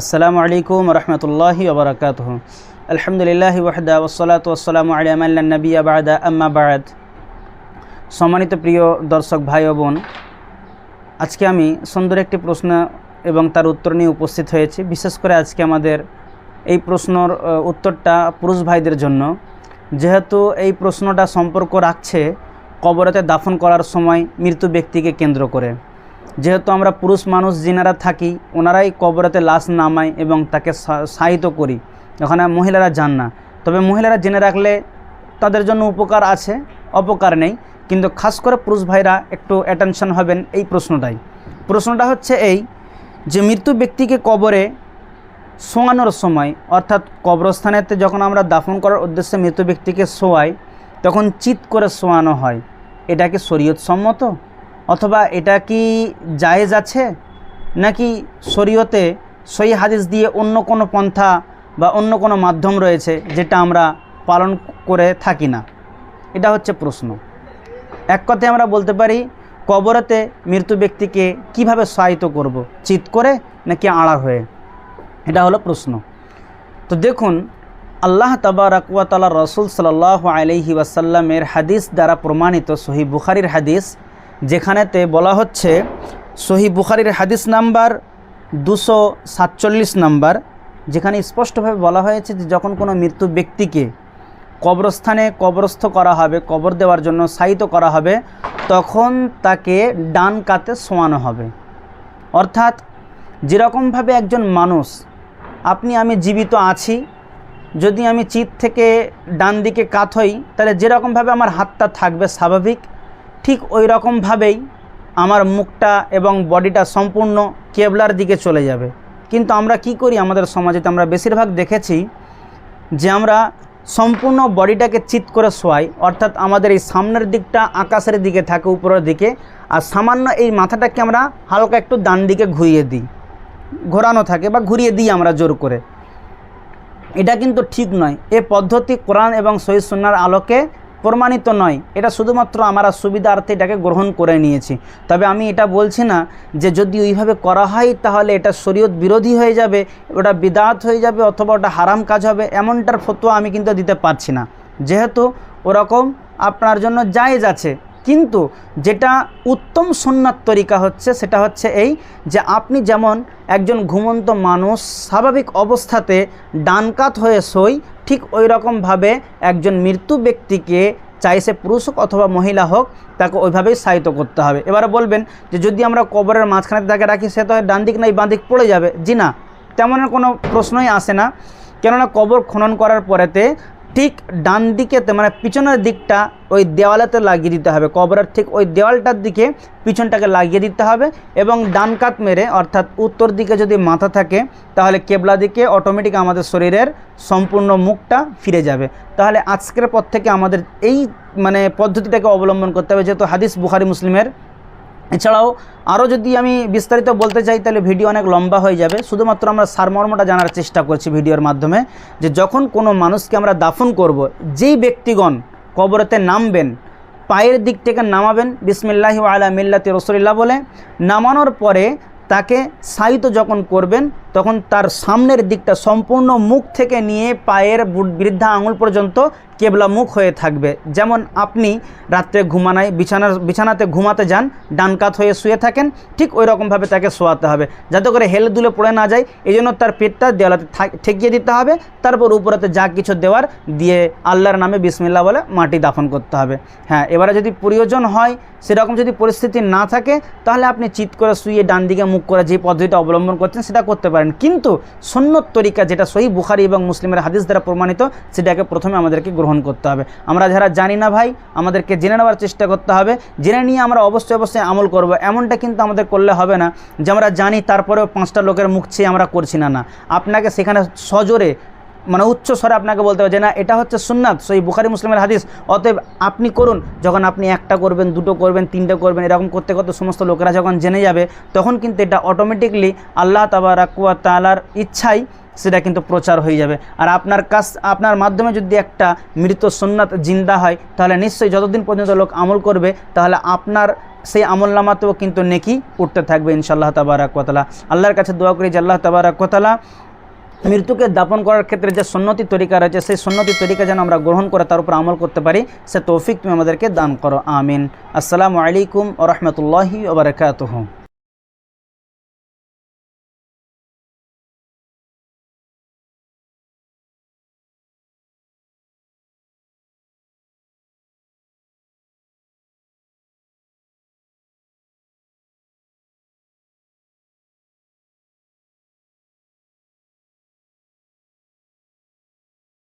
আসসালামু আলাইকুম রহমতুল্লাহি ওবরাকাত আলহামদুলিল্লাহ ওয়াহদা ওসলাত ওসালাম আলিয়ামাল্লা নবী আবাদা আম্মা বাদ। সম্মানিত প্রিয় দর্শক ভাই ও বোন, আজকে আমি সুন্দর একটি প্রশ্ন এবং তার উত্তর নিয়ে উপস্থিত হয়েছি। বিশেষ করে আজকে আমাদের এই প্রশ্নর উত্তরটা পুরুষ ভাইদের জন্য। যেহেতু এই প্রশ্নটা সম্পর্ক রাখছে কবরতে দাফন করার সময় মৃত্যু ব্যক্তিকে কেন্দ্র করে। যেহেতু আমরা পুরুষ মানুষ যিনারা থাকি, ওনারাই কবরেতে লাশ নামাই এবং তাকে সা- শায়িত করি। ওখানে মহিলারা যান না। তবে মহিলারা জেনে রাখলে তাদের জন্য উপকার আছে, অপকার নেই। কিন্তু খাস করে পুরুষ ভাইরা একটু অ্যাটেনশন হবেন এই প্রশ্নটাই। প্রশ্নটা হচ্ছে এই যে, মৃত্যু ব্যক্তিকে কবরে শোয়ানোর সময়, অর্থাৎ কবরস্থানেতে যখন আমরা দাফন করার উদ্দেশ্যে মৃত ব্যক্তিকে শোয়াই, তখন চিৎ করে শোয়ানো হয়। এটা কি শরীয়ত সম্মত অথবা এটা কি জায়েজ আছে? নাকি শরীয়তে সই হাদিস দিয়ে অন্য কোনো পন্থা বা অন্য কোনো মাধ্যম রয়েছে যেটা আমরা পালন করে থাকি না? এটা হচ্ছে প্রশ্ন। এক কথায় আমরা বলতে পারি, কবরেতে মৃত্যু ব্যক্তিকে কীভাবে সহায়িত করব? চিৎ করে নাকি আড়া হয়ে? এটা হলো প্রশ্ন। তো দেখুন, আল্লাহ তাবারাকুয়াতালা রসুল সাল্লাহ আলহি ওয়াসাল্লামের হাদিস দ্বারা প্রমাণিত সহি বুখারির হাদিস যেখানেতে বলা হচ্ছে সহি বুখারির হাদিস নাম্বার দুশো সাতচল্লিশ নাম্বার, যেখানে স্পষ্টভাবে বলা হয়েছে যে যখন কোনো মৃত্যু ব্যক্তিকে কবরস্থানে কবরস্থ করা হবে, কবর দেওয়ার জন্য শায়িত করা হবে, তখন তাকে ডান কাতে শোয়ানো হবে। অর্থাৎ যেরকমভাবে একজন মানুষ, আপনি আমি জীবিত আছি, যদি আমি চিত থেকে ডান দিকে কাত হই, তাহলে যেরকমভাবে আমার হাতটা থাকবে স্বাভাবিক ঠিক ওই রকমভাবেই আমার মুখটা এবং বডিটা সম্পূর্ণ কেবলার দিকে চলে যাবে। কিন্তু আমরা কি করি আমাদের সমাজে তো আমরা বেশিরভাগ দেখেছি যে আমরা সম্পূর্ণ বডিটাকে চিত করে শোয়াই, অর্থাৎ আমাদের এই সামনের দিকটা আকাশের দিকে থাকে, উপরের দিকে, আর সামান্য এই মাথাটাকে আমরা হালকা একটু ডান দিকে ঘুরিয়ে দিই। ঘোরানো থাকে বা ঘুরিয়ে দিই আমরা জোর করে। এটা কিন্তু ঠিক নয়। এ পদ্ধতি কোরআন এবং সহিদ সুন্নার আলোকে প্রমাণিত নয়। এটা শুধুমাত্র আমরা সুবিধার্থে এটাকে গ্রহণ করে নিয়েছি। তবে আমি এটা বলছি না যে যদি ওইভাবে করা হয় তাহলে এটা শরীয়ত বিরোধী হয়ে যাবে, ওটা বিদাত হয়ে যাবে অথবা ওটা হারাম কাজ হবে, এমনটার ফতোয়া আমি কিন্তু দিতে পারছি না। যেহেতু ওরকম আপনার জন্য জায়েজ আছে। কিন্তু যেটা উত্তম সুন্নাত তরিকা হচ্ছে, সেটা হচ্ছে এই যে আপনি যেমন একজন ঘুমন্ত মানুষ, স্বাভাবিক অবস্থাতে ডানকাত হয়ে সই, ঠিক ওই রকমভাবে একজন মৃত্যু ব্যক্তিকে চাই সে পুরুষ হোক অথবা মহিলা হোক, তাকে ওইভাবেই সাহিত্য করতে হবে। এবারে বলবেন যে যদি আমরা কবরের মাঝখানে তাকে রাখি, সে তো ডান দিক নাই বাঁ দিক পড়ে যাবে। জি না তেমনের কোনো প্রশ্নই আসে না। কেননা কবর খনন করার পরেতে ঠিক ডান দিকেতে মানে পিছনের দিকটা ওই দেওয়ালেতে লাগিয়ে দিতে হবে। কবরের ঠিক ওই দেওয়ালটার দিকে পিছনটাকে লাগিয়ে দিতে হবে এবং ডান কাত মেরে, অর্থাৎ উত্তর দিকে যদি মাথা থাকে, তাহলে কেবলা দিকে অটোমেটিক আমাদের শরীরের সম্পূর্ণ মুখটা ফিরে যাবে। তাহলে আজকের পর থেকে আমাদের এই মানে পদ্ধতিটাকে অবলম্বন করতে হবে, যেহেতু হাদিস বুখারি, মুসলিমের এছাড়াও আরও যদি আমি বিস্তারিত বলতে চাই, তাহলে ভিডিও অনেক লম্বা হয়ে যাবে। শুধুমাত্র আমরা সারমর্মটা জানার চেষ্টা করছি ভিডিওর মাধ্যমে, যে যখন কোনো মানুষকে আমরা দাফন করব, যেই ব্যক্তিগণ কবরেতে নামবেন, পায়ের দিক থেকে নামাবেন, বিসমিল্লাহি আলা মিল্লাতি রসুলিল্লাহ বলে, নামানোর পরে তাকে সাহিত্য যখন করবেন তখন তার সামনের দিকটা সম্পূর্ণ মুখ থেকে নিয়ে পায়ের বৃদ্ধা আঙুল পর্যন্ত কেবলা মুখ হয়ে থাকবে। যেমন আপনি রাত্রে ঘুমানায় বিছানার বিছানাতে ঘুমাতে যান, ডান কাত হয়ে শুয়ে থাকেন, ঠিক ওই রকমভাবে তাকে শোয়াতে হবে। যাতে করে হেলে দুলে পড়ে না যায় এই জন্য তার পেটটা দেওয়ালাতে ঠেকিয়ে দিতে হবে। তারপর উপরেতে যা কিছু দেওয়ার দিয়ে আল্লাহর নামে বিসমিল্লা বলে মাটি দাফন করতে হবে। হ্যাঁ এবারে যদি প্রয়োজন হয়, সেরকম যদি পরিস্থিতি না থাকে, তাহলে আপনি চিৎ করে শুয়ে ডান দিকে মুখ করে যে পদ্ধতিটা অবলম্বন করছেন, সেটা করতে পারেন। কিন্তু সন্ন্যত তরিকা যেটা সহি বুখারি এবং মুসলিমের হাদিস দ্বারা প্রমাণিত, সেটাকে প্রথমে আমাদেরকে গ্রহণ করতে হবে। আমরা যারা জানি না ভাই, আমাদেরকে জেনে নেওয়ার চেষ্টা করতে হবে। জেনে নিয়ে আমরা অবশ্যই অবশ্যই আমল করব। এমনটা কিন্তু আমাদের করলে হবে না যে আমরা জানি তারপরেও পাঁচটা লোকের মুখ চেয়ে আমরা করছি না না। আপনাকে সেখানে সজোরে মানে উচ্চ স্বরে আপনাকে বলতে হবে যে না, এটা হচ্ছে সুন্নাত সেই বুখারি মুসলিমের হাদিস। অতএব আপনি করুন, যখন আপনি একটা করবেন, দুটো করবেন, তিনটে করবেন, এরকম করতে করতে সমস্ত লোকেরা যখন জেনে যাবে, তখন কিন্তু এটা অটোমেটিকলি আল্লাহ তাবারাকুয়া তালার ইচ্ছাই সেটা কিন্তু প্রচার হয়ে যাবে। আর আপনার কাছ আপনার মাধ্যমে যদি একটা মৃত সুন্নাত জিন্দা হয়, তাহলে নিশ্চয়ই যতদিন পর্যন্ত লোক আমল করবে, তাহলে আপনার সেই আমল নামাতেও কিন্তু নেকি উঠতে থাকবে ইনশাআল্লাহ তাবারাক আল্লাহর কাছে দোয়া করি যে আল্লাহ তাবারাক মৃত্যুকে দাপন করার ক্ষেত্রে যে সন্ন্যতি তরিকা রয়েছে, সেই সন্ন্যতি তরিকা যেন আমরা গ্রহণ করে তার উপর আমল করতে পারি, সে তৌফিক তুমি আমাদেরকে দান করো, আমিন। আসসালামু আলাইকুম ও রহমতুল্লাহি ওবরাকাতহ